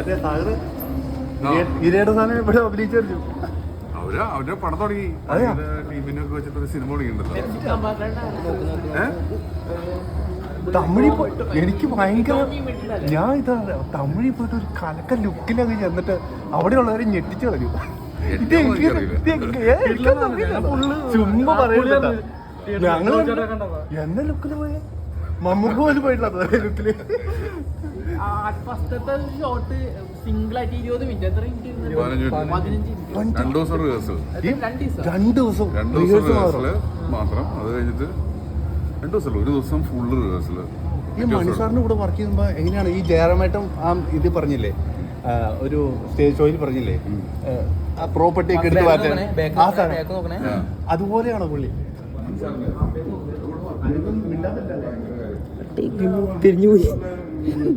മറ്റേ സാഗർ? ആ. ഇരയുടെ സാധനം ഇവിടെ അഭിനയിച്ചു അവർ അവരുടെ പടം തുടങ്ങി? ടീമിനൊക്കെ വെച്ചിട്ട് ഒരു സിനിമ തുടങ്ങിയിട്ടുണ്ടല്ലോ. തമിഴിൽ പോയിട്ട് എനിക്ക് ഭയങ്കര ഞാൻ ഇതാണ് തമിഴിൽ പോയിട്ട് ഒരു കലക്ക ലുക്കിലൊക്കെ ചെന്നിട്ട് അവിടെയുള്ളവരെ ഞെട്ടിച്ചു കളഞ്ഞു. ഇത് ഇത്. ചുമ്മാ പറയുന്നത് ഞങ്ങൾ എന്നെ ലുക്കിൽ പോയ? മമ്മൂക്ക് പോലും പോയിട്ടില്ല ലുക്കിൽ. ഫസ്റ്റത്തെ ഷോട്ട് സിംഗിൾ ആയിട്ട് ഇരുപത് മിനിറ്റ് എത്ര രണ്ടു ദിവസം റിഹേഴ്സൽ രണ്ട് ദിവസം. രണ്ട് ദിവസം. റിഹേഴ്സൽ മാത്രം. അത് കഴിഞ്ഞിട്ട് രണ്ട് ദിവസം ഒരു ദിവസം ഫുള്ള് റിഹേഴ്സൽ ഈ മണിസാറിന്റെ കൂടെ വർക്ക് ചെയ്യുമ്പോ എങ്ങനെയാണ്? ഈ ജയറാമേട്ടം ആ ഇത് പറഞ്ഞില്ലേ? ഒരു സ്റ്റേജ് ഷോയിൽ പറഞ്ഞില്ലേ? ആ, ആ പ്രോപ്പർട്ടി ഒക്കെ എടുത്ത് മാറ്റാൻ. ആ സാധനം. അതുപോലെയാണോ പുള്ളി? തിരിഞ്ഞുപോയി തിരിഞ്ഞു